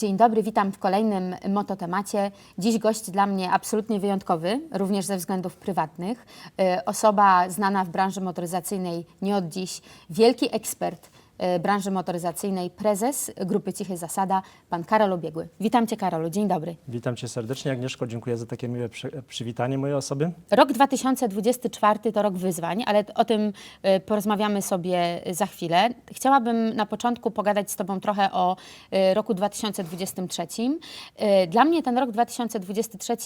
Dzień dobry, witam w kolejnym mototemacie. Dziś gość dla mnie absolutnie wyjątkowy, również ze względów prywatnych. E, Osoba znana w branży motoryzacyjnej nie od dziś, wielki ekspert branży motoryzacyjnej, prezes grupy Cichy Zasada, pan Karol Obiegły. Witam Cię Karolu, dzień dobry. Witam Cię serdecznie, Agnieszko. Dziękuję za takie miłe przy, przywitanie mojej osoby. Rok 2024 to rok wyzwań, ale o tym e, porozmawiamy sobie za chwilę. Chciałabym na początku pogadać z Tobą trochę o e, roku 2023. E, Dla mnie ten rok 2023,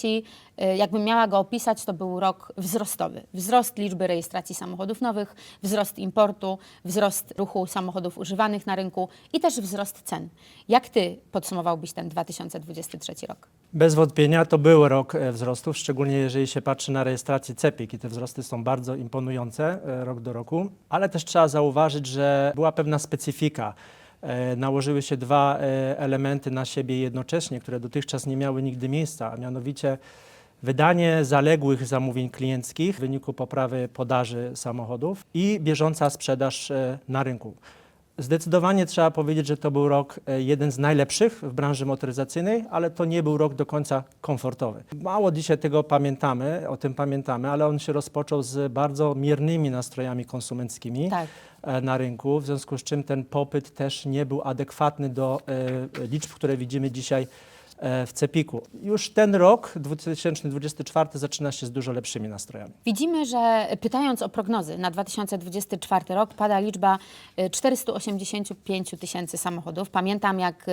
e, jakbym miała go opisać, to był rok wzrostowy. Wzrost liczby rejestracji samochodów nowych, wzrost importu, wzrost ruchu samochodów używanych na rynku i też wzrost cen. Jak Ty podsumowałbyś ten 2023 rok? Bez wątpienia to był rok e, wzrostów, szczególnie jeżeli się patrzy na rejestrację CEPIK i te wzrosty są bardzo imponujące e, rok do roku, ale też trzeba zauważyć, że była pewna specyfika. E, Nałożyły się dwa elementy na siebie jednocześnie, które dotychczas nie miały nigdy miejsca, a mianowicie wydanie zaległych zamówień klienckich w wyniku poprawy podaży samochodów i bieżąca sprzedaż na rynku. Zdecydowanie trzeba powiedzieć, że to był rok e, jeden z najlepszych w branży motoryzacyjnej, ale to nie był rok do końca komfortowy. Mało dzisiaj tego pamiętamy, o tym pamiętamy, ale on się rozpoczął z bardzo miernymi nastrojami konsumenckimi Tak. e, na rynku, w związku z czym ten popyt też nie był adekwatny do e, liczb, które widzimy dzisiaj w Cepiku. Już ten rok, 2024, zaczyna się z dużo lepszymi nastrojami. Widzimy, że pytając o prognozy na 2024 rok, pada liczba y, 485 tysięcy samochodów. Pamiętam, jak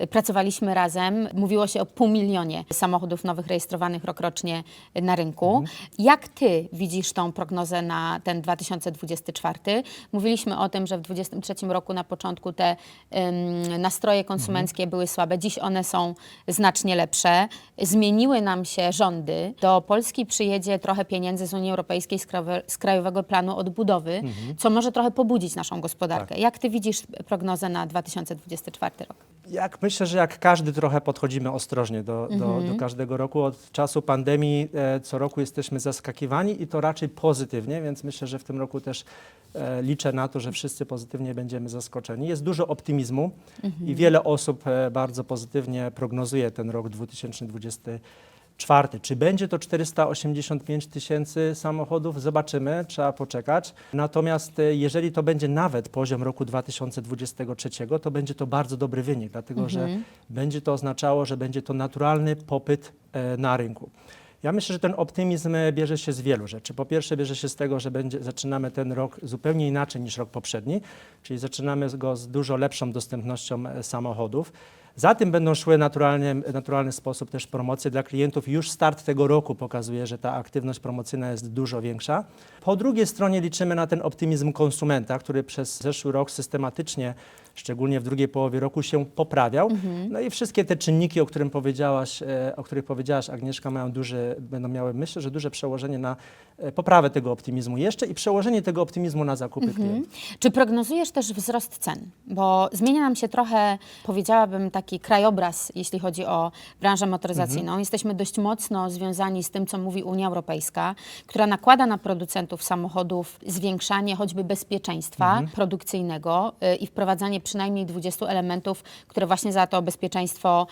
y, pracowaliśmy razem, mówiło się o pół milionie samochodów nowych rejestrowanych rokrocznie na rynku. Jak ty widzisz tą prognozę na ten 2024? Mówiliśmy o tym, że w 2023 roku na początku te ym, nastroje konsumenckie były słabe. Dziś one są znacznie lepsze. Zmieniły nam się rządy. Do Polski przyjedzie trochę pieniędzy z Unii Europejskiej, z, krajowe, z Krajowego Planu Odbudowy, co może trochę pobudzić naszą gospodarkę. Jak ty widzisz prognozę na 2024 rok? Jak myślę, że jak każdy trochę podchodzimy ostrożnie do, do, do każdego roku. Od czasu pandemii e, co roku jesteśmy zaskakiwani i to raczej pozytywnie, więc myślę, że w tym roku też e, liczę na to, że wszyscy pozytywnie będziemy zaskoczeni. Jest dużo optymizmu i wiele osób e, bardzo pozytywnie prognozuje ten rok 2024. Czy będzie to 485 tysięcy samochodów? Zobaczymy, trzeba poczekać. Natomiast e, jeżeli to będzie nawet poziom roku 2023, to będzie to bardzo dobry wynik, dlatego że będzie to oznaczało, że będzie to naturalny popyt e, na rynku. Ja myślę, że ten optymizm bierze się z wielu rzeczy. Po pierwsze, bierze się z tego, że będzie, zaczynamy ten rok zupełnie inaczej niż rok poprzedni, czyli zaczynamy go z dużo lepszą dostępnością e, samochodów. Za tym będą szły naturalnie, naturalny sposób też promocje dla klientów. Już start tego roku pokazuje, że ta aktywność promocyjna jest dużo większa. Po drugiej stronie liczymy na ten optymizm konsumenta, który przez zeszły rok systematycznie, szczególnie w drugiej połowie roku, się poprawiał. No i wszystkie te czynniki, o, którym powiedziałaś, e, o których powiedziałaś, Agnieszka, mają duże, będą miały, myślę, że duże przełożenie na e, poprawę tego optymizmu jeszcze i przełożenie tego optymizmu na zakupy klientów. Czy prognozujesz też wzrost cen? Bo zmienia nam się trochę, powiedziałabym, taki krajobraz, jeśli chodzi o branżę motoryzacyjną. Jesteśmy dość mocno związani z tym, co mówi Unia Europejska, która nakłada na producentów samochodów zwiększanie choćby bezpieczeństwa produkcyjnego y, i wprowadzanie przynajmniej 20 elementów, które właśnie za to bezpieczeństwo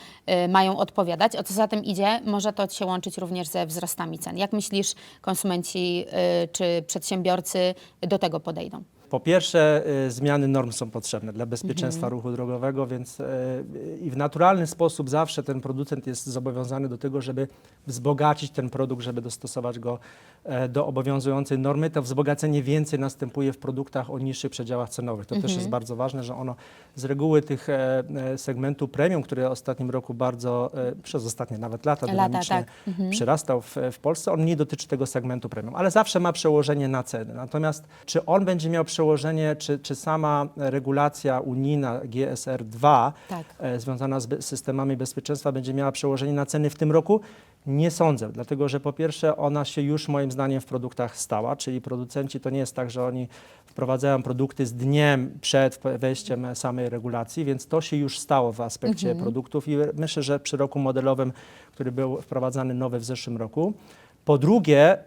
y, mają odpowiadać. O co za tym idzie, może to się łączyć również ze wzrostami cen. Jak myślisz, konsumenci y, czy przedsiębiorcy do tego podejdą? Po pierwsze, y, zmiany norm są potrzebne dla bezpieczeństwa ruchu drogowego, więc y, i w naturalny sposób zawsze ten producent jest zobowiązany do tego, żeby wzbogacić ten produkt, żeby dostosować go e, do obowiązującej normy. To wzbogacenie więcej następuje w produktach o niższych przedziałach cenowych. To też jest bardzo ważne, że ono z reguły tych e, e, segmentu premium, który w ostatnim roku bardzo, przez ostatnie nawet lata, Lata, dynamicznie tak. przyrastał w, w Polsce, on nie dotyczy tego segmentu premium, ale zawsze ma przełożenie na ceny. Natomiast czy on będzie miał przełożenie, czy, czy sama regulacja unijna GSR 2 Tak. e, związana z be- systemami bezpieczeństwa będzie miała przełożenie na ceny w tym roku? Nie sądzę, dlatego że po pierwsze ona się już moim zdaniem w produktach stała, czyli producenci to nie jest tak, że oni wprowadzają produkty z dniem przed wejściem samej regulacji, więc to się już stało w aspekcie produktów i myślę, że przy roku modelowym, który był wprowadzany nowy w zeszłym roku, po drugie,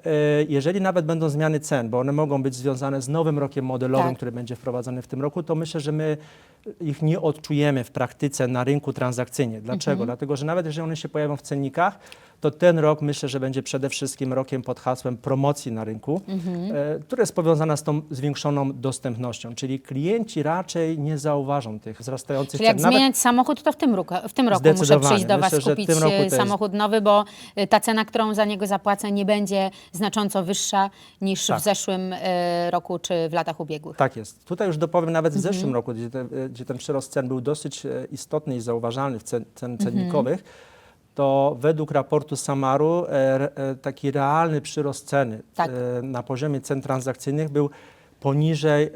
y, jeżeli nawet będą zmiany cen, bo one mogą być związane z nowym rokiem modelowym, Tak. który będzie wprowadzany w tym roku, to myślę, że my ich nie odczujemy w praktyce na rynku transakcyjnie. Dlaczego? Dlatego, że nawet jeżeli one się pojawią w cennikach, to ten rok myślę, że będzie przede wszystkim rokiem pod hasłem promocji na rynku, e, które jest powiązana z tą zwiększoną dostępnością, czyli klienci raczej nie zauważą tych wzrastających Czyli jak cen. Nawet- zmieniać samochód, to w tym roku, w tym roku muszę przyjść do Was Myślę, kupić e, jest- samochód nowy, bo e, ta cena, którą za niego zapłacę, nie będzie znacząco wyższa niż Tak. w zeszłym e, roku czy w latach ubiegłych. Tak jest. Tutaj już dopowiem nawet w Mhm. zeszłym roku, gdzie, te, gdzie ten przyrost cen był dosyć istotny i zauważalny w cen, cen Mhm. cennikowych, to według raportu Samaru e, e, taki realny przyrost ceny Tak. e, na poziomie cen transakcyjnych był poniżej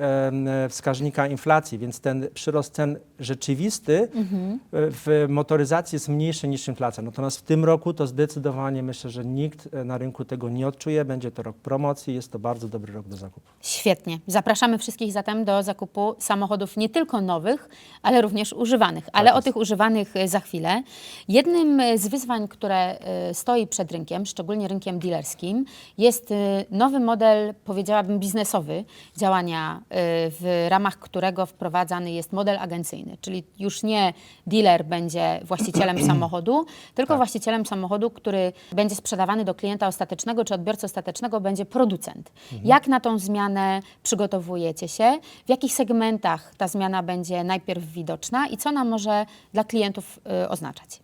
wskaźnika inflacji, więc ten przyrost cen rzeczywisty Mhm. w motoryzacji jest mniejszy niż inflacja. Natomiast w tym roku to zdecydowanie myślę, że nikt e, na rynku tego nie odczuje. Będzie to rok promocji, jest to bardzo dobry rok do zakupu. Świetnie. Zapraszamy wszystkich zatem do zakupu samochodów nie tylko nowych, ale również używanych. Ale o jest. tych używanych e, za chwilę. Jednym e, z wyzwań, które stoi przed rynkiem, szczególnie rynkiem dealerskim, jest nowy model, powiedziałabym, biznesowy działania, e, w ramach którego wprowadzany jest model agencyjny. Czyli już nie dealer będzie właścicielem samochodu, tylko właścicielem samochodu, który będzie sprzedawany do klienta ostatecznego czy odbiorcy ostatecznego będzie producent. Jak na tą zmianę przygotowujecie się? W jakich segmentach ta zmiana będzie najpierw widoczna i co ona może dla klientów y, oznaczać?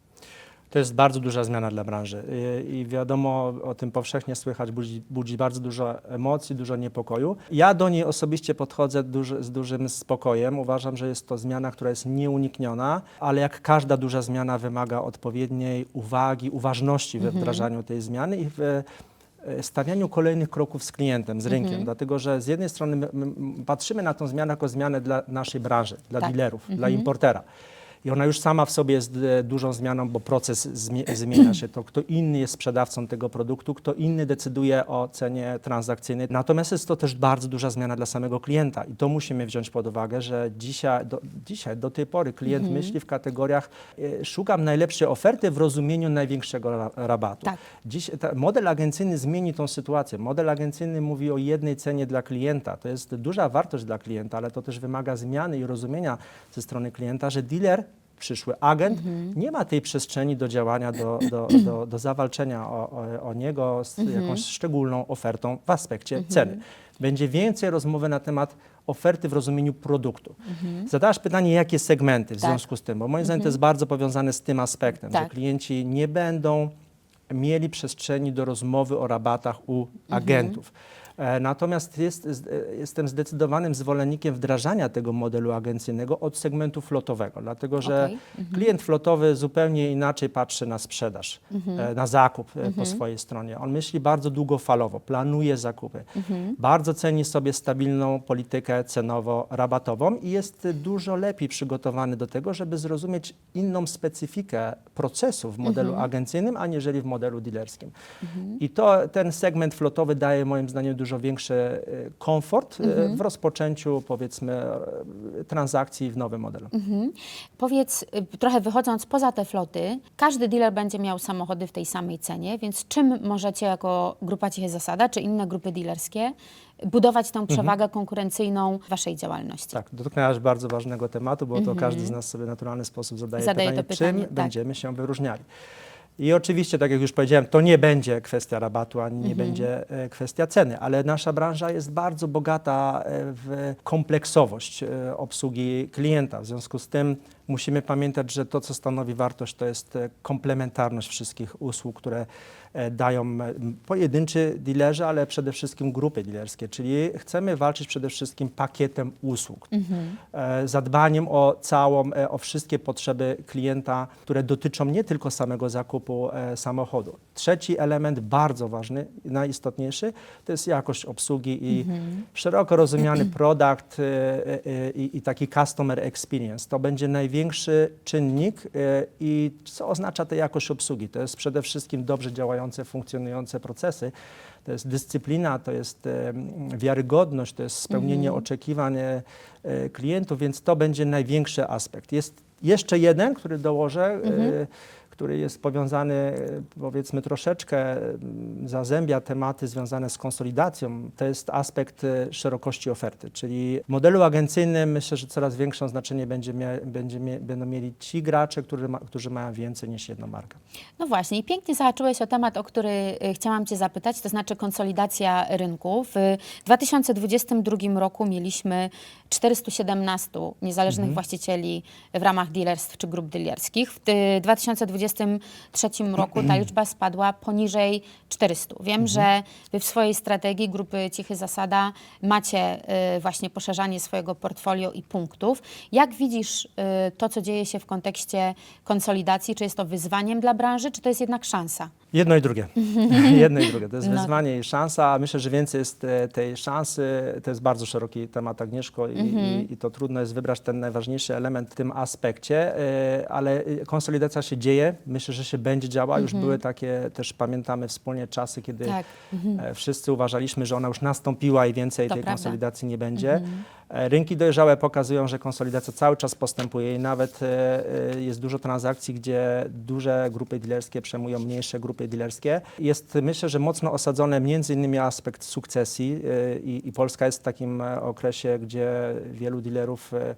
To jest bardzo duża zmiana dla branży I- wiadomo, o tym powszechnie słychać, budzi, budzi bardzo dużo emocji, dużo niepokoju. Ja do niej osobiście podchodzę duży, z dużym spokojem. Uważam, że jest to zmiana, która jest nieunikniona, ale jak każda duża zmiana wymaga odpowiedniej uwagi, uważności we wdrażaniu tej zmiany i w e, stawianiu kolejnych kroków z klientem, z rynkiem, dlatego że z jednej strony my, my patrzymy na tą zmianę jako zmianę dla naszej branży, dla Tak. dealerów, dla importera. I ona już sama w sobie jest e, dużą zmianą, bo proces zmie- zmienia się. To kto inny jest sprzedawcą tego produktu, kto inny decyduje o cenie transakcyjnej. Natomiast jest to też bardzo duża zmiana dla samego klienta i to musimy wziąć pod uwagę, że dzisiaj do, dzisiaj, do tej pory klient myśli w kategoriach e, szukam najlepszej oferty w rozumieniu największego ra- rabatu. Tak. Dziś ta, model agencyjny zmieni tą sytuację. Model agencyjny mówi o jednej cenie dla klienta. To jest duża wartość dla klienta, ale to też wymaga zmiany i rozumienia ze strony klienta, że dealer, przyszły agent, Mhm. nie ma tej przestrzeni do działania, do, do, do, do zawalczenia o, o, o niego z Mhm. jakąś szczególną ofertą w aspekcie ceny. Będzie więcej rozmowy na temat oferty w rozumieniu produktu. Zadałaś pytanie, jakie segmenty w Mhm. Tak. związku z tym, bo moim zdaniem to jest bardzo powiązane z tym aspektem, Tak. że klienci nie będą mieli przestrzeni do rozmowy o rabatach u agentów. E, Natomiast jest, e, jestem zdecydowanym zwolennikiem wdrażania tego modelu agencyjnego od segmentu flotowego, dlatego że Okej. klient flotowy zupełnie inaczej patrzy na sprzedaż, e, na zakup e, po swojej stronie. On myśli bardzo długofalowo, planuje zakupy, bardzo ceni sobie stabilną politykę cenowo-rabatową i jest dużo lepiej przygotowany do tego, żeby zrozumieć inną specyfikę procesu w modelu agencyjnym, aniżeli w modelu dealerskim. I to ten segment flotowy daje moim zdaniem dużo większy e, komfort e, w rozpoczęciu powiedzmy e, transakcji w nowym modelu. Mhm. Powiedz, y, trochę wychodząc poza te floty, każdy dealer będzie miał samochody w tej samej cenie, więc czym możecie jako Grupa Cichy Zasada, czy inne grupy dealerskie budować tę przewagę konkurencyjną w Waszej działalności? Tak, dotknęłaś bardzo ważnego tematu, bo to każdy z nas sobie w naturalny sposób zadaje, Mhm. Zadaje pytanie, pytanie, czym tak. będziemy się wyróżniali. I oczywiście, tak jak już powiedziałem, to nie będzie kwestia rabatu, ani nie Mhm. będzie e, kwestia ceny, ale nasza branża jest bardzo bogata e, w kompleksowość e, obsługi klienta. W związku z tym musimy pamiętać, że to, co stanowi wartość, to jest e, komplementarność wszystkich usług, które e, dają e, pojedynczy dealerzy, ale przede wszystkim grupy dealerskie, czyli chcemy walczyć przede wszystkim pakietem usług, e, zadbaniem o całą, o wszystkie potrzeby klienta, które dotyczą nie tylko samego zakupu samochodu. Trzeci element, bardzo ważny, najistotniejszy, to jest jakość obsługi i szeroko rozumiany produkt i, i taki customer experience. To będzie największy czynnik e, i co oznacza ta jakość obsługi? To jest przede wszystkim dobrze działające, funkcjonujące procesy, to jest dyscyplina, to jest e, wiarygodność, to jest spełnienie oczekiwań e, klientów, więc to będzie największy aspekt. Jest jeszcze jeden, który dołożę, e, który jest powiązany, e, powiedzmy, troszeczkę zazębia tematy związane z konsolidacją, to jest aspekt e, szerokości oferty. Czyli w modelu agencyjnym myślę, że coraz większą znaczenie będzie będzie będą mieli ci gracze, którzy, ma, którzy mają więcej niż jedną markę. No właśnie, i pięknie zahaczyłeś o temat, o który y, chciałam Cię zapytać, to znaczy konsolidacja rynku. W 2022 roku mieliśmy 417 niezależnych właścicieli w ramach dealerstw czy grup dealerskich. W y, 2023 roku ta liczba spadła poniżej 400. Wiem, że Wy w swojej strategii grupy Cichy Zasada macie y, właśnie poszerzanie swojego portfolio i punktów. Jak widzisz y, to, co dzieje się w kontekście konsolidacji? Czy jest to wyzwaniem dla branży, czy to jest jednak szansa? Jedno i drugie. Jedno i drugie. To jest No. wyzwanie i szansa, a myślę, że więcej jest e, tej szansy. To jest bardzo szeroki temat, Agnieszko, i, i, i to trudno jest wybrać ten najważniejszy element w tym aspekcie, e, ale e, konsolidacja się dzieje. Myślę, że się będzie działa. Już były takie, też pamiętamy wspólnie czasy, kiedy Tak. wszyscy uważaliśmy, że ona już nastąpiła i więcej To tej prawda. konsolidacji nie będzie. E, Rynki dojrzałe pokazują, że konsolidacja cały czas postępuje i nawet e, e, jest dużo transakcji, gdzie duże grupy dealerskie przejmują mniejsze grupy dealerskie. Jest myślę, że mocno osadzony między innymi aspekt sukcesji i, i Polska jest w takim okresie, gdzie wielu dealerów e,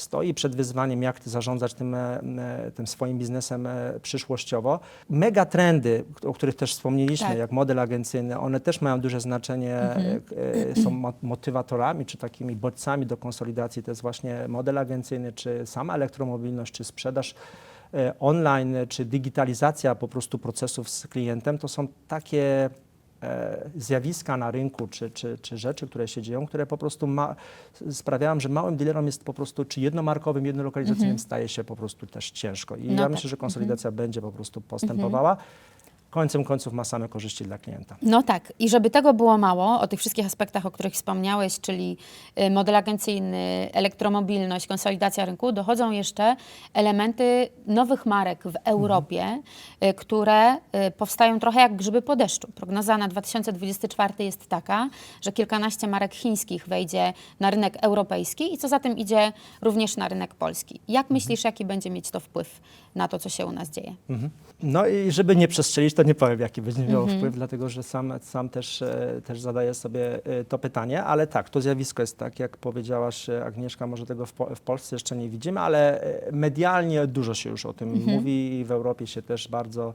stoi przed wyzwaniem, jak zarządzać tym, e, e, tym swoim biznesem e, przyszłościowo. Mega trendy, o których też wspomnieliśmy, Tak. jak model agencyjny, one też mają duże znaczenie, e, są mo- motywatorami czy takimi bodźcami do konsolidacji. To jest właśnie model agencyjny, czy sama elektromobilność, czy sprzedaż online, czy digitalizacja po prostu procesów z klientem. To są takie zjawiska na rynku, czy, czy, czy rzeczy, które się dzieją, które po prostu ma, sprawiają, że małym dealerom jest po prostu, czy jednomarkowym, jednolokalizacyjnym staje się po prostu też ciężko. I No ja tak. myślę, że konsolidacja będzie po prostu postępowała. Końcem końców ma same korzyści dla klienta. No tak. I żeby tego było mało, o tych wszystkich aspektach, o których wspomniałeś, czyli y, model agencyjny, elektromobilność, konsolidacja rynku, dochodzą jeszcze elementy nowych marek w Europie, y, które y, powstają trochę jak grzyby po deszczu. Prognoza na 2024 jest taka, że kilkanaście marek chińskich wejdzie na rynek europejski i co za tym idzie również na rynek polski. Jak myślisz, jaki będzie mieć to wpływ na to, co się u nas dzieje? No i żeby nie przestrzelić, to nie powiem, jaki będzie miał wpływ, dlatego że sam, sam też, e, też zadaję sobie e, to pytanie, ale tak, to zjawisko jest tak, jak powiedziałaś e, Agnieszka, może tego w, Po- w Polsce jeszcze nie widzimy, ale medialnie dużo się już o tym mówi i w Europie się też bardzo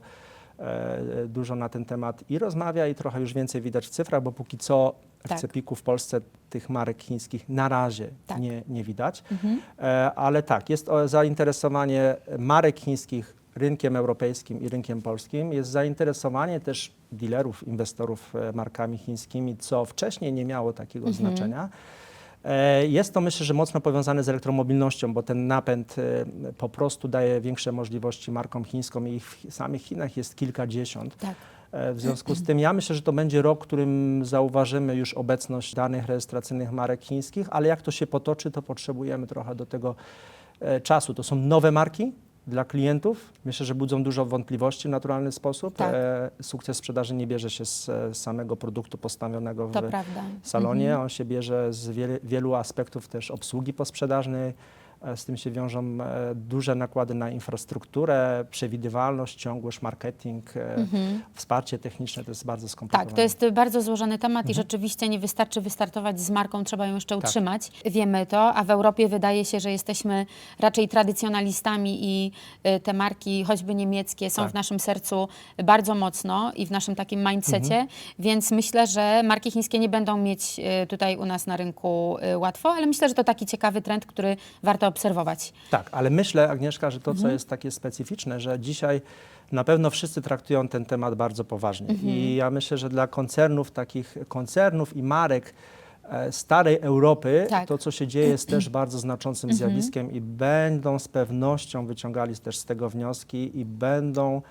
dużo na ten temat i rozmawia i trochę już więcej widać w cyfrach, bo póki co w Tak. Cepiku w Polsce tych marek chińskich na razie Tak. nie, nie widać. E, ale tak, jest zainteresowanie marek chińskich rynkiem europejskim i rynkiem polskim. Jest zainteresowanie też dealerów, inwestorów e, markami chińskimi, co wcześniej nie miało takiego znaczenia. E, Jest to myślę, że mocno powiązane z elektromobilnością, bo ten napęd e, po prostu daje większe możliwości markom chińskim i ich w samych Chinach jest kilkadziesiąt. Tak. W związku z tym ja myślę, że to będzie rok, w którym zauważymy już obecność danych rejestracyjnych marek chińskich, ale jak to się potoczy, to potrzebujemy trochę do tego czasu. To są nowe marki dla klientów. Myślę, że budzą dużo wątpliwości w naturalny sposób. Tak. E, Sukces sprzedaży nie bierze się z e, samego produktu postawionego w salonie. On się bierze z wielu aspektów też obsługi posprzedażnej. E, Z tym się wiążą e, duże nakłady na infrastrukturę, przewidywalność, ciągłość, marketing, e, wsparcie techniczne. To jest bardzo skomplikowane. Tak, to jest bardzo złożony temat Mhm. i rzeczywiście nie wystarczy wystartować z marką, trzeba ją jeszcze Tak. utrzymać. Wiemy to, a w Europie wydaje się, że jesteśmy raczej tradycjonalistami i te marki, choćby niemieckie, są Tak. w naszym sercu bardzo mocno i w naszym takim mindsetie, Mhm. więc myślę, że marki chińskie nie będą mieć tutaj u nas na rynku łatwo, ale myślę, że to taki ciekawy trend, który warto obserwować. Tak, ale myślę, Agnieszka, że to, Mhm. co jest takie specyficzne, że dzisiaj na pewno wszyscy traktują ten temat bardzo poważnie. Mhm. I ja myślę, że dla koncernów, takich koncernów i marek e, starej Europy, Tak. Mhm. to, co się dzieje, jest też bardzo znaczącym zjawiskiem i będą z pewnością wyciągali też z tego wnioski i będą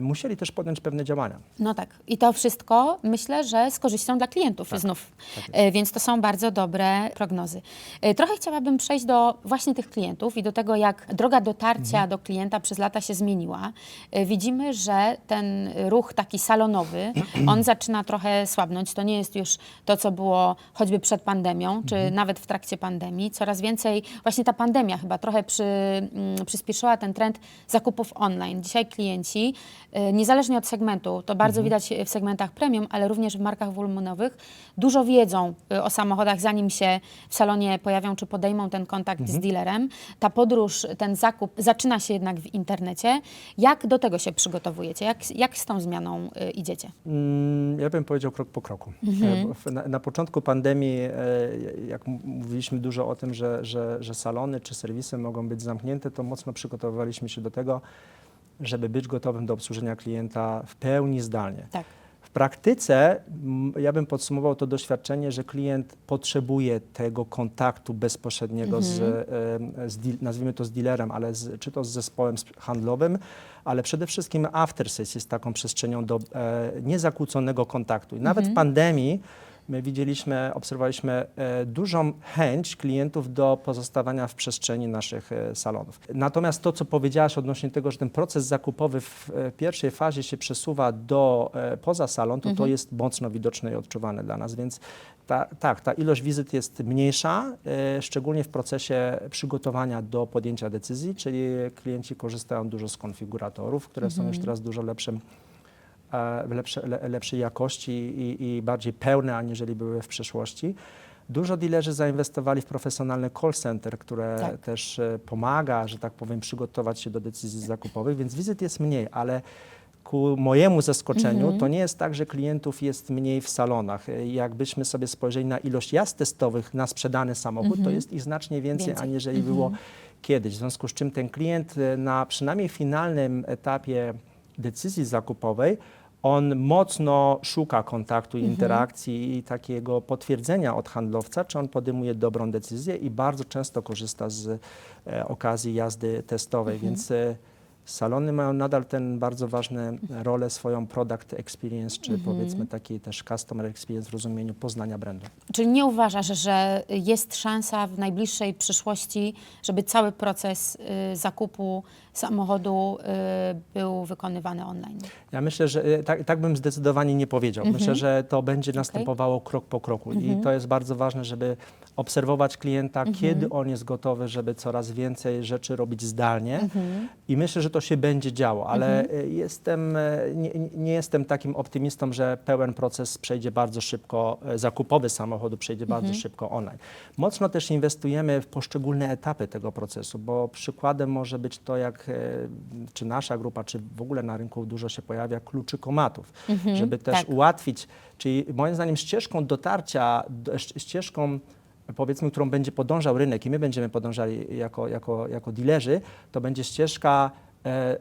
musieli też podjąć pewne działania. No tak. I to wszystko myślę, że z korzyścią dla klientów znów. E, Więc to są bardzo dobre prognozy. E, Trochę chciałabym przejść do właśnie tych klientów i do tego, jak droga dotarcia do klienta przez lata się zmieniła. E, Widzimy, że ten ruch taki salonowy, on zaczyna trochę słabnąć. To nie jest już to, co było choćby przed pandemią, czy nawet w trakcie pandemii. Coraz więcej, właśnie ta pandemia chyba trochę przy, mm, przyspieszyła ten trend zakupów online. Dzisiaj klienci, niezależnie od segmentu, to bardzo widać w segmentach premium, ale również w markach wolumonowych, dużo wiedzą y, o samochodach, zanim się w salonie pojawią, czy podejmą ten kontakt z dealerem. Ta podróż, ten zakup zaczyna się jednak w internecie. Jak do tego się przygotowujecie? Jak, jak z tą zmianą idziecie? Mm, Ja bym powiedział krok po kroku. E, w- Na, na początku pandemii, e, jak mówiliśmy dużo o tym, że, że, że salony czy serwisy mogą być zamknięte, to mocno przygotowywaliśmy się do tego, żeby być gotowym do obsłużenia klienta w pełni zdalnie. Tak. W praktyce ja bym podsumował to doświadczenie, że klient potrzebuje tego kontaktu bezpośredniego z, em, z, deal- nazwijmy to z dealerem, ale z, czy to z zespołem sp- handlowym, ale przede wszystkim after sales jest taką przestrzenią do e, niezakłóconego kontaktu. I nawet w pandemii my widzieliśmy, obserwowaliśmy e, dużą chęć klientów do pozostawania w przestrzeni naszych e, salonów. Natomiast to, co powiedziałaś odnośnie tego, że ten proces zakupowy w e, pierwszej fazie się przesuwa do poza salon, to to jest mocno widoczne i odczuwane dla nas, więc ta, tak, ta ilość wizyt jest mniejsza, szczególnie w procesie przygotowania do podjęcia decyzji, czyli klienci korzystają dużo z konfiguratorów, które są już teraz dużo lepszym lepsze, le, lepszej jakości i, i bardziej pełne, aniżeli były w przeszłości. Dużo dealerzy zainwestowali w profesjonalne call center, które Tak. też e, pomaga, że tak powiem, przygotować się do decyzji zakupowych, więc wizyt jest mniej, ale ku mojemu zaskoczeniu to nie jest tak, że klientów jest mniej w salonach. E, Jakbyśmy sobie spojrzeli na ilość jazd testowych na sprzedany samochód, to jest ich znacznie więcej, Więcej. aniżeli było kiedyś. W związku z czym ten klient e, na przynajmniej finalnym etapie decyzji zakupowej, on mocno szuka kontaktu i interakcji i takiego potwierdzenia od handlowca, czy on podejmuje dobrą decyzję i bardzo często korzysta z e, okazji jazdy testowej, więc e, salony mają nadal ten bardzo ważny rolę swoją product experience, czy powiedzmy taki też customer experience w rozumieniu poznania brandu. Czyli nie uważasz, że jest szansa w najbliższej przyszłości, żeby cały proces y, zakupu samochodu y, był wykonywany online? Ja myślę, że e, tak, tak bym zdecydowanie nie powiedział. Myślę, że to będzie następowało krok po kroku i to jest bardzo ważne, żeby obserwować klienta, kiedy on jest gotowy, żeby coraz więcej rzeczy robić zdalnie. I myślę, że to się będzie działo, ale e, jestem, e, nie, nie jestem takim optymistą, że pełen proces przejdzie bardzo szybko, e, zakupowy samochodu przejdzie bardzo szybko online. Mocno też inwestujemy w poszczególne etapy tego procesu, bo przykładem może być to, jak czy nasza grupa, czy w ogóle na rynku dużo się pojawia kluczykomatów, żeby też tak. ułatwić, czyli moim zdaniem ścieżką dotarcia, ścieżką powiedzmy, którą będzie podążał rynek i my będziemy podążali jako, jako, jako dealerzy, to będzie ścieżka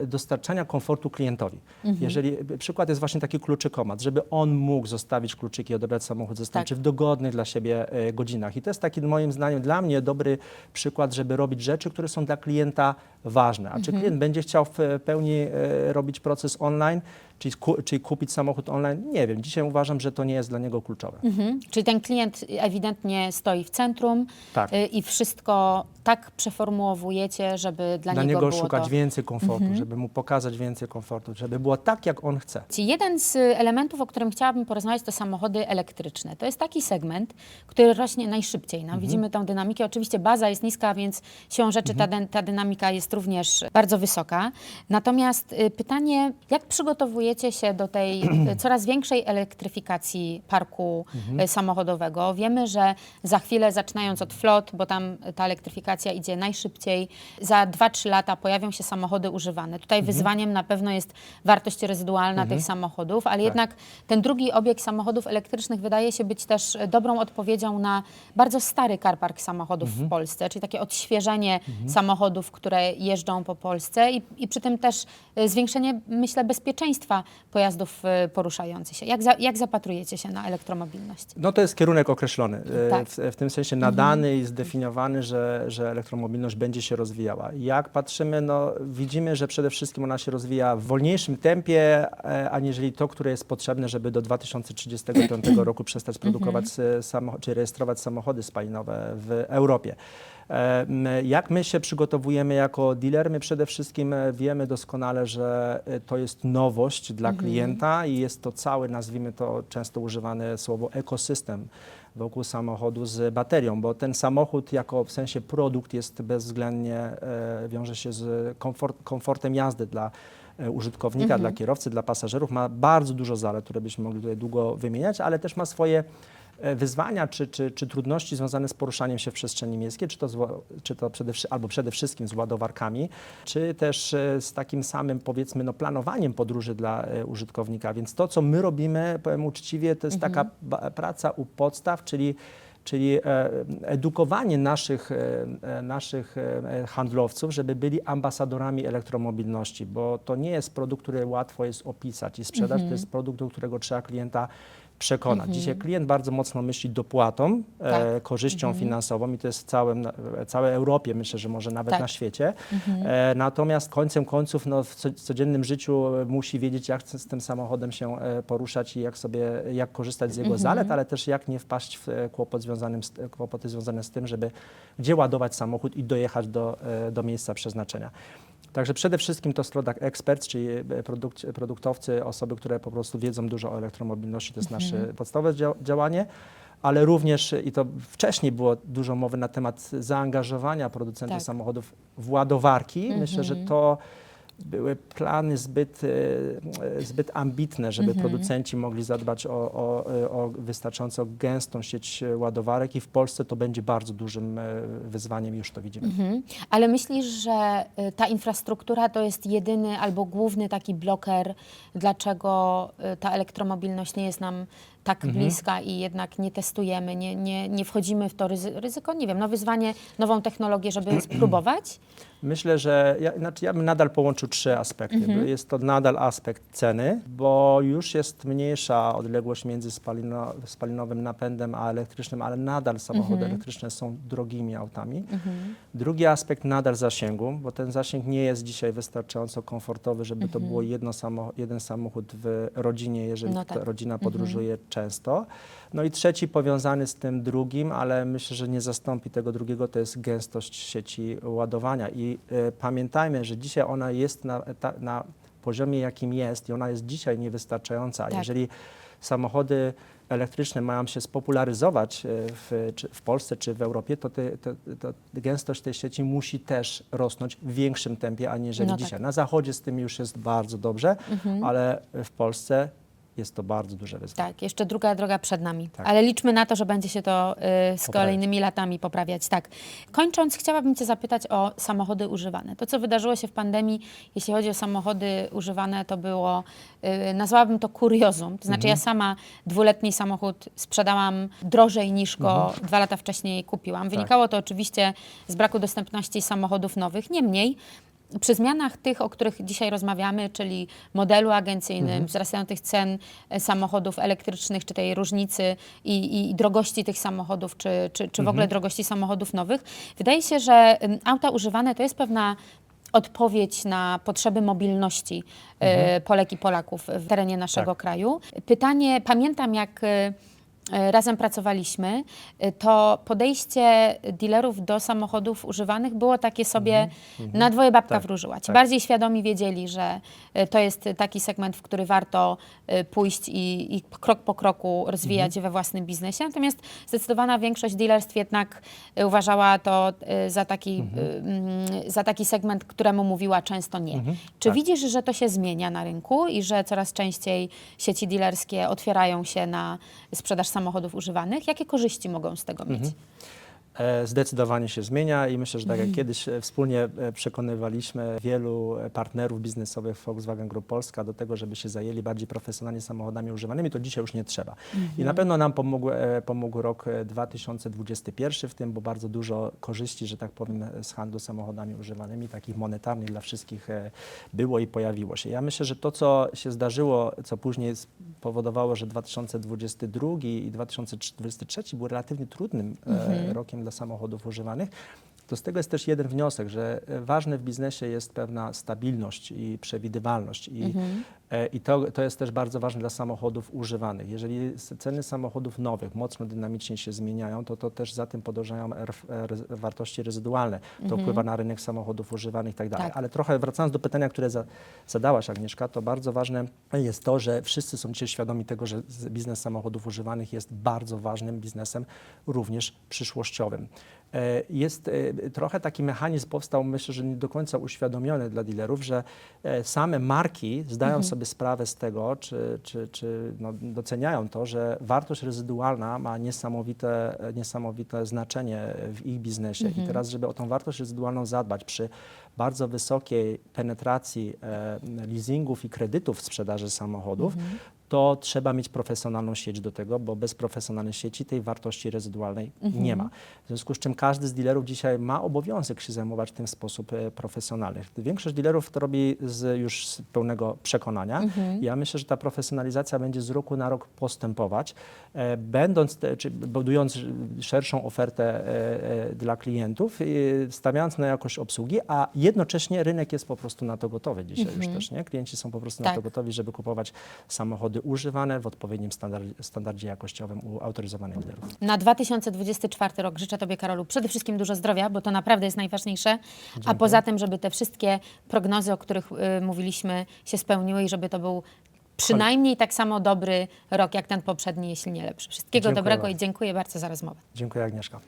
dostarczania komfortu klientowi. Jeżeli przykład jest właśnie taki kluczykomat, żeby on mógł zostawić kluczyki, odebrać samochód zastępczy Tak. w dogodnych dla siebie e, godzinach. I to jest taki moim zdaniem dla mnie dobry przykład, żeby robić rzeczy, które są dla klienta ważne. A czy klient będzie chciał w e, pełni e, robić proces online, czyli, czyli kupić samochód online? Nie wiem. Dzisiaj uważam, że to nie jest dla niego kluczowe. Mhm. Czyli ten klient ewidentnie stoi w centrum Tak. y, i wszystko tak przeformułowujecie, żeby dla, Dla niego, niego było szukać to... Mhm. więcej komfortu, żeby mu pokazać więcej komfortu, żeby było tak, jak on chce. Jeden z y, elementów, o którym chciałabym porozmawiać, to samochody elektryczne. To jest taki segment, który rośnie najszybciej. No, Widzimy tą dynamikę. Oczywiście baza jest niska, więc siłą rzeczy ta, dy- ta dynamika jest również bardzo wysoka. Natomiast y, pytanie, jak przygotowujecie się do tej y, coraz większej elektryfikacji parku y, samochodowego? Wiemy, że za chwilę, zaczynając od flot, bo tam ta elektryfikacja idzie najszybciej, za 2-3 lata pojawią się samochody używane. Tutaj wyzwaniem na pewno jest wartość rezydualna tych samochodów, ale jednak ten drugi obieg samochodów elektrycznych wydaje się być też e, dobrą odpowiedzią na bardzo stary carpark samochodów w Polsce, czyli takie odświeżenie samochodów, które jeżdżą po Polsce i, i przy tym też e, zwiększenie, myślę, bezpieczeństwa pojazdów e, poruszających się. Jak, za, jak zapatrujecie się na elektromobilność? No to jest kierunek określony, e, Tak. w, w tym sensie nadany i zdefiniowany, że, że elektromobilność będzie się rozwijała. Jak patrzymy, no widzimy, że przede wszystkim ona się rozwija w wolniejszym tempie, e, aniżeli to, które jest potrzebne, żeby do 2035 roku przestać produkować e, samocho- czy rejestrować samochody spalinowe w Europie. Jak my się przygotowujemy jako dealer? My przede wszystkim e, wiemy doskonale, że e, to jest nowość dla klienta i jest to cały, nazwijmy to często używane słowo ekosystem wokół samochodu z baterią, bo ten samochód jako w sensie produkt jest bezwzględnie, e, wiąże się z komfort, komfortem jazdy dla użytkownika, dla kierowcy, dla pasażerów. Ma bardzo dużo zalet, które byśmy mogli tutaj długo wymieniać, ale też ma swoje wyzwania czy, czy, czy trudności związane z poruszaniem się w przestrzeni miejskiej, czy to, z, czy to przede, albo przede wszystkim z ładowarkami, czy też e, z takim samym powiedzmy no, planowaniem podróży dla e, użytkownika. Więc to, co my robimy, powiem uczciwie, to jest taka ba- praca u podstaw, czyli czyli e, edukowanie naszych, e, e, naszych e, handlowców, żeby byli ambasadorami elektromobilności, bo to nie jest produkt, który łatwo jest opisać i sprzedać, to jest produkt, do którego trzeba klienta przekonać. Dzisiaj klient bardzo mocno myśli dopłatą, e, Tak. korzyścią finansową i to jest w całym, całej Europie, myślę, że może nawet Tak. na świecie. E, natomiast końcem końców no, w co- codziennym życiu e, musi wiedzieć, jak z tym samochodem się e, poruszać i jak sobie, jak korzystać z jego zalet, ale też jak nie wpaść w e, kłopot związanym z, kłopoty związane z tym, żeby gdzie ładować samochód i dojechać do, e, do miejsca przeznaczenia. Także przede wszystkim to Strodak Experts, czyli e, produk- produktowcy, osoby, które po prostu wiedzą dużo o elektromobilności, to jest nasze podstawowe dzia- działanie, ale również, i to wcześniej było dużo mowy na temat zaangażowania producentów Tak. samochodów w ładowarki. Myślę, że to były plany zbyt, e, zbyt ambitne, żeby producenci mogli zadbać o, o, o wystarczająco gęstą sieć ładowarek i w Polsce to będzie bardzo dużym e, wyzwaniem, już to widzimy. Mhm. Ale myślisz, że y, ta infrastruktura to jest jedyny albo główny taki bloker, dlaczego ta elektromobilność nie jest nam tak Mhm. bliska i jednak nie testujemy, nie, nie, nie wchodzimy w to ryzy- ryzyko, nie wiem, no wyzwanie, nową technologię, żeby spróbować? Myślę, że ja, znaczy ja bym nadal połączył trzy aspekty. Jest to nadal aspekt ceny, bo już jest mniejsza odległość między spalino, spalinowym napędem a elektrycznym, ale nadal samochody elektryczne są drogimi autami. Drugi aspekt nadal zasięgu, bo ten zasięg nie jest dzisiaj wystarczająco komfortowy, żeby to było jedno samo, jeden samochód w rodzinie, jeżeli No ta tak. rodzina podróżuje często. No i trzeci powiązany z tym drugim, ale myślę, że nie zastąpi tego drugiego, to jest gęstość sieci ładowania. I e, pamiętajmy, że dzisiaj ona jest na, na poziomie, jakim jest i ona jest dzisiaj niewystarczająca. Tak. Jeżeli samochody elektryczne mają się spopularyzować e, w, w Polsce czy w Europie, to, te, to, to gęstość tej sieci musi też rosnąć w większym tempie, aniżeli No tak. dzisiaj. Na zachodzie z tym już jest bardzo dobrze, ale w Polsce jest to bardzo duże wyzwanie. Tak, jeszcze druga droga przed nami. Tak. Ale liczmy na to, że będzie się to y, z kolejnymi latami poprawiać. Tak. Kończąc, chciałabym Cię zapytać o samochody używane. To, co wydarzyło się w pandemii, jeśli chodzi o samochody używane, to było, y, nazwałabym to kuriozum. To znaczy, ja sama dwuletni samochód sprzedałam drożej niż go dwa lata wcześniej kupiłam. Wynikało to oczywiście z braku dostępności samochodów nowych. Niemniej, przy zmianach tych, o których dzisiaj rozmawiamy, czyli modelu agencyjnym, wzrastających cen e, samochodów elektrycznych, czy tej różnicy i, i, drogości tych samochodów, czy, czy, czy w ogóle drogości samochodów nowych, wydaje się, że auta używane to jest pewna odpowiedź na potrzeby mobilności e, Polek i Polaków w terenie naszego Tak. kraju. Pytanie, pamiętam jak e, razem pracowaliśmy, e, to podejście dealerów do samochodów używanych było takie sobie na dwoje babka Tak, wróżyła. Ci tak. bardziej świadomi wiedzieli, że e, to jest taki segment, w który warto e, pójść i, i krok po kroku rozwijać we własnym biznesie. Natomiast zdecydowana większość dealerstw jednak e, uważała to e, za taki, e, mm, za taki segment, któremu mówiła często nie. Czy tak. widzisz, że to się zmienia na rynku i że coraz częściej sieci dealerskie otwierają się na sprzedaż samochodów używanych? Jakie korzyści mogą z tego mieć? E, Zdecydowanie się zmienia i myślę, że tak Mhm. jak kiedyś e, wspólnie e, przekonywaliśmy wielu e, partnerów biznesowych Volkswagen Group Polska do tego, żeby się zajęli bardziej profesjonalnie samochodami używanymi, to dzisiaj już nie trzeba. I Mhm. na pewno nam pomógł, e, pomógł rok e, 2021 w tym, bo bardzo dużo korzyści, że tak powiem, z handlu samochodami używanymi, takich monetarnych dla wszystkich e, było i pojawiło się. Ja myślę, że to, co się zdarzyło, co później spowodowało, że 2022 i 2023 był relatywnie trudnym e, Mhm. rokiem dla samochodów używanych, to z tego jest też jeden wniosek, że e, ważne w biznesie jest pewna stabilność i przewidywalność. I, e, i to, to jest też bardzo ważne dla samochodów używanych. Jeżeli ceny samochodów nowych mocno dynamicznie się zmieniają, to to też za tym podążają e, rez- wartości rezydualne. To wpływa na rynek samochodów używanych i tak dalej. Tak. Ale trochę wracając do pytania, które za, zadałaś Agnieszka, to bardzo ważne jest to, że wszyscy są dzisiaj świadomi tego, że biznes samochodów używanych jest bardzo ważnym biznesem, również przyszłościowym. E, Jest e, trochę taki mechanizm powstał, myślę, że nie do końca uświadomiony dla dealerów, że e, same marki zdają sobie sprawę z tego, czy, czy, czy no, doceniają to, że wartość rezydualna ma niesamowite, niesamowite znaczenie w ich biznesie. I teraz, żeby o tą wartość rezydualną zadbać przy bardzo wysokiej penetracji leasingów i kredytów w sprzedaży samochodów, to trzeba mieć profesjonalną sieć do tego, bo bez profesjonalnej sieci tej wartości rezydualnej nie ma. W związku z czym każdy z dealerów dzisiaj ma obowiązek się zajmować w ten sposób e, profesjonalny. Większość dealerów to robi z, już z pełnego przekonania. Ja myślę, że ta profesjonalizacja będzie z roku na rok postępować, e, będąc, czy budując szerszą ofertę e, dla klientów, stawiając na jakość obsługi, a jednocześnie rynek jest po prostu na to gotowy dzisiaj już też, nie? Klienci są po prostu na Tak. to gotowi, żeby kupować samochody używane w odpowiednim standardzie, standardzie jakościowym u autoryzowanych dealerów. Na 2024 rok życzę Tobie, Karolu, przede wszystkim dużo zdrowia, bo to naprawdę jest najważniejsze. A poza tym, żeby te wszystkie prognozy, o których y, mówiliśmy, się spełniły i żeby to był przynajmniej tak samo dobry rok jak ten poprzedni, jeśli nie lepszy. Wszystkiego Dziękuję dobrego bardzo. i dziękuję bardzo za rozmowę. Dziękuję Agnieszka.